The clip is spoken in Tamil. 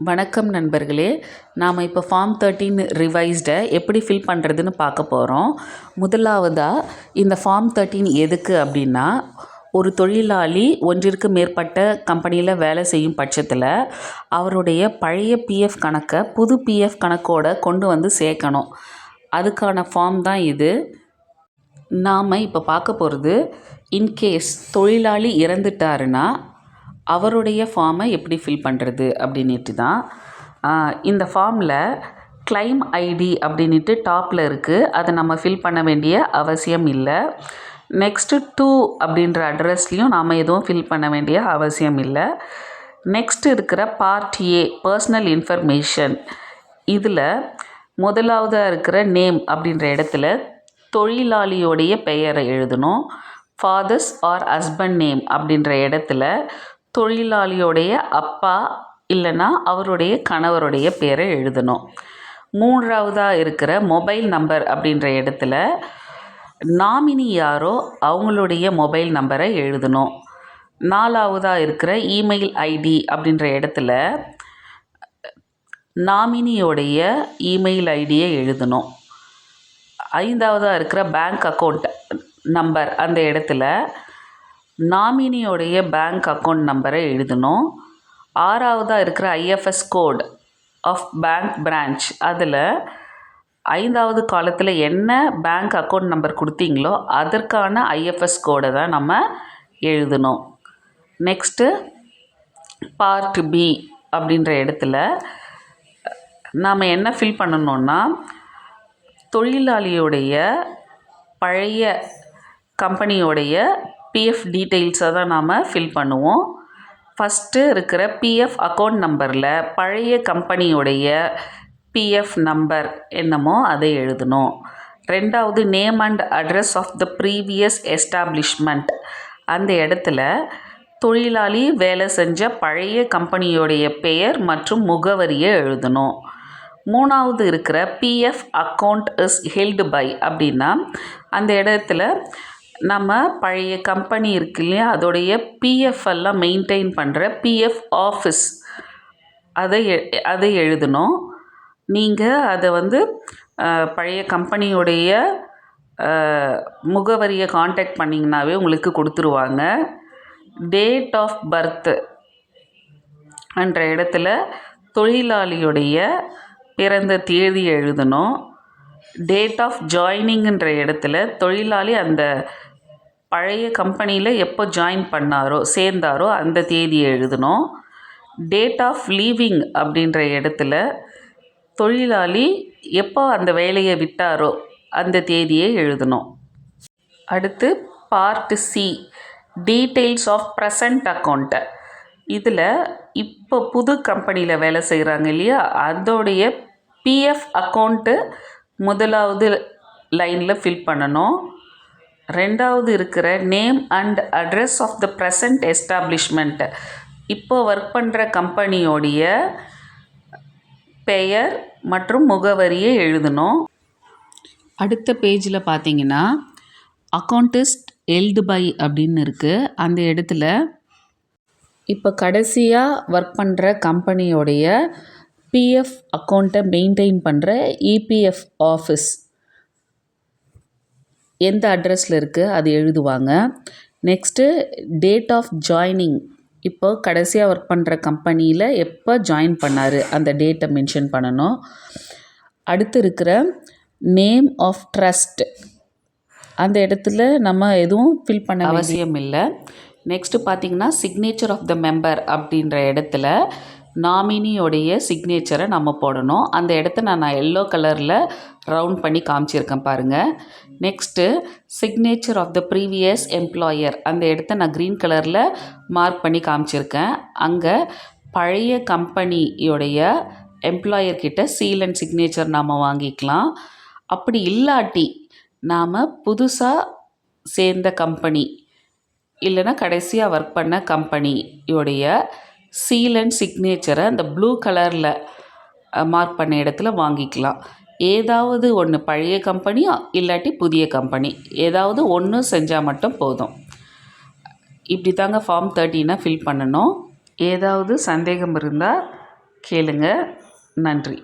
வணக்கம் நண்பர்களே நாம் இப்போ ஃபார்ம் தேர்ட்டீன் ரிவைஸ்டை எப்படி ஃபில் பண்ணுறதுன்னு பார்க்க போகிறோம் முதலாவதாக இந்த ஃபார்ம் தேர்ட்டின் எதுக்கு அப்படின்னா ஒரு தொழிலாளி ஒன்றிற்கு மேற்பட்ட கம்பெனியில் வேலை செய்யும் பட்சத்தில் அவருடைய பழைய பிஎஃப் கணக்கை புது பிஎஃப் கணக்கோட கொண்டு வந்து சேர்க்கணும். அதுக்கான ஃபார்ம் தான் இது. நாம் இப்போ பார்க்க போகிறது இன்கேஸ் தொழிலாளி இறந்துட்டாருன்னா அவருடைய ஃபார்மை எப்படி ஃபில் பண்ணுறது அப்படின்ட்டு தான். இந்த ஃபார்மில் கிளைம் ஐடி அப்படின்ட்டு டாப்பில் இருக்குது அதை நம்ம ஃபில் பண்ண வேண்டிய அவசியம் இல்லை. நெக்ஸ்ட்டு டூ அப்படின்ற அட்ரஸ்லேயும் நாம் எதுவும் ஃபில் பண்ண வேண்டிய அவசியம் இல்லை. நெக்ஸ்ட் இருக்கிற பார்ட் ஏ பர்சனல் இன்ஃபர்மேஷன் இதில் முதலாவதாக இருக்கிற நேம் அப்படின்ற இடத்துல தொழிலாளியோடைய பெயரை எழுதணும். ஃபாதர்ஸ் ஆர் ஹஸ்பண்ட் நேம் அப்படின்ற இடத்துல தொழிலாளியோடைய அப்பா இல்லைன்னா அவருடைய கணவருடைய பேரை எழுதணும். மூன்றாவதாக இருக்கிற மொபைல் நம்பர் அப்படின்ற இடத்துல நாமினி யாரோ அவங்களுடைய மொபைல் நம்பரை எழுதணும். நாலாவதாக இருக்கிற இமெயில் ஐடி அப்படின்ற இடத்துல நாமினியோடைய இமெயில் ஐடியை எழுதணும். ஐந்தாவதாக இருக்கிற பேங்க் அக்கௌண்ட் நம்பர் அந்த இடத்துல நாமினியோடைய பேங்க் அக்கௌண்ட் நம்பரை எழுதணும். ஆறாவதாக இருக்கிற IFS code of bank branch அதில் ஐந்தாவது காலத்தில் என்ன பேங்க் அக்கௌண்ட் நம்பர் கொடுத்தீங்களோ அதற்கான ஐஎஃப்எஸ் கோடை தான் நம்ம எழுதணும். நெக்ஸ்ட்டு பார்ட் பி அப்படின்ற இடத்துல நாம் என்ன ஃபில் பண்ணணுன்னா தொழிலாளியுடைய பழைய கம்பெனியோடைய பிஎஃப் டீட்டெயில்ஸை தான் நாம் ஃபில் பண்ணுவோம். ஃபஸ்ட்டு இருக்கிற பிஎஃப் அக்கௌண்ட் நம்பரில் பழைய கம்பெனியுடைய பிஎஃப் நம்பர் என்னமோ அதை எழுதணும். ரெண்டாவது name and address of the previous establishment அந்த இடத்துல தொழிலாளி வேலை செஞ்ச பழைய கம்பெனியோடைய பெயர் மற்றும் முகவரியை எழுதணும். மூணாவது இருக்கிற PF account is held by அப்படின்னா அந்த இடத்துல நம்ம பழைய கம்பெனி இருக்கு இல்லையா? அதோடைய பிஎஃப் எல்லாம் மெயின்டைன் பண்ணுற பிஎஃப் ஆஃபீஸ் அதை எ- அதை எழுதணும். நீங்கள் அதை வந்து பழைய கம்பெனியுடைய முகவரியை காண்டாக்ட் பண்ணிங்கனாவே உங்களுக்கு கொடுத்துருவாங்க. டேட் ஆஃப் பர்த்து என்ற இடத்துல தொழிலாளியுடைய பிறந்த தேதி எழுதணும். டேட் ஆஃப் ஜாயினிங்குன்ற இடத்துல தொழிலாளி அந்த பழைய கம்பெனியில் எப்போ ஜாயின் பண்ணாரோ சேர்ந்தாரோ அந்த தேதியை எழுதணும். டேட் ஆஃப் லீவிங் அப்படின்ற இடத்துல தொழிலாளி எப்போ அந்த வேலையை விட்டாரோ அந்த தேதியை எழுதணும். அடுத்து part C details of present account இதில் இப்போ புது கம்பெனியில் வேலை செய்கிறாங்க இல்லையா? அதோடைய பிஎஃப் அக்கௌண்ட்டு முதலாவது லைனில் ஃபில் பண்ணணும். ரெண்டாவது இருக்கிற name and address of the present establishment இப்போ ஒர்க் பண்ணுற கம்பெனியோடைய பெயர் மற்றும் முகவரியை எழுதணும். அடுத்த பேஜில் பார்த்தீங்கன்னா அக்கௌண்டிஸ்ட் எல்டு பை அப்படின்னு இருக்குது அந்த இடத்துல இப்போ கடைசியாக ஒர்க் பண்ணுற கம்பெனியோடைய பிஎஃப் அக்கௌண்ட்டை மெயின்டைன் பண்ணுற இபிஎஃப் ஆஃபீஸ் எந்த அட்ரஸில் இருக்குது அது எழுதுவாங்க. நெக்ஸ்ட்டு டேட் ஆஃப் ஜாயினிங் இப்போ கடைசியாக ஒர்க் பண்ணுற கம்பெனியில் எப்போ ஜாயின் பண்ணார் அந்த டேட்டை மென்ஷன் பண்ணணும். அடுத்து இருக்கிற நேம் ஆஃப் ட்ரஸ்ட் அந்த இடத்துல நம்ம எதுவும் ஃபில் பண்ண அவசியம் இல்லை. நெக்ஸ்ட்டு பார்த்தீங்கன்னா சிக்னேச்சர் ஆஃப் த மெம்பர் அப்படின்ற இடத்துல நாமினியோடைய சிக்னேச்சரை நம்ம போடணும். அந்த இடத்த நான் நான் எல்லோ கலரில் ரவுண்ட் பண்ணி காமிச்சிருக்கேன் பாருங்கள் next signature of the previous employer அந்த இடத்த நான் க்ரீன் கலரில் மார்க் பண்ணி காமிச்சிருக்கேன். அங்கே பழைய கம்பெனியோடைய எம்ப்ளாயர் கிட்ட சீல் அண்ட் சிக்னேச்சர் நாம் வாங்கிக்கலாம். அப்படி இல்லாட்டி நாம் புதுசாக சேர்ந்த கம்பெனி இல்லைன்னா கடைசியாக ஒர்க் பண்ண கம்பெனியோடைய சீல் அண்ட் சிக்னேச்சரை அந்த ப்ளூ கலரில் மார்க் பண்ண இடத்துல வாங்கிக்கலாம். ஏதாவது ஒன்று பழைய கம்பெனியோ இல்லாட்டி புதிய கம்பெனி ஏதாவது ஒன்று செஞ்சால் மட்டும் போதும். இப்படி தாங்க ஃபார்ம் தேர்ட்டீனை ஃபில் பண்ணணும். ஏதாவது சந்தேகம் இருந்தால் கேளுங்க. நன்றி.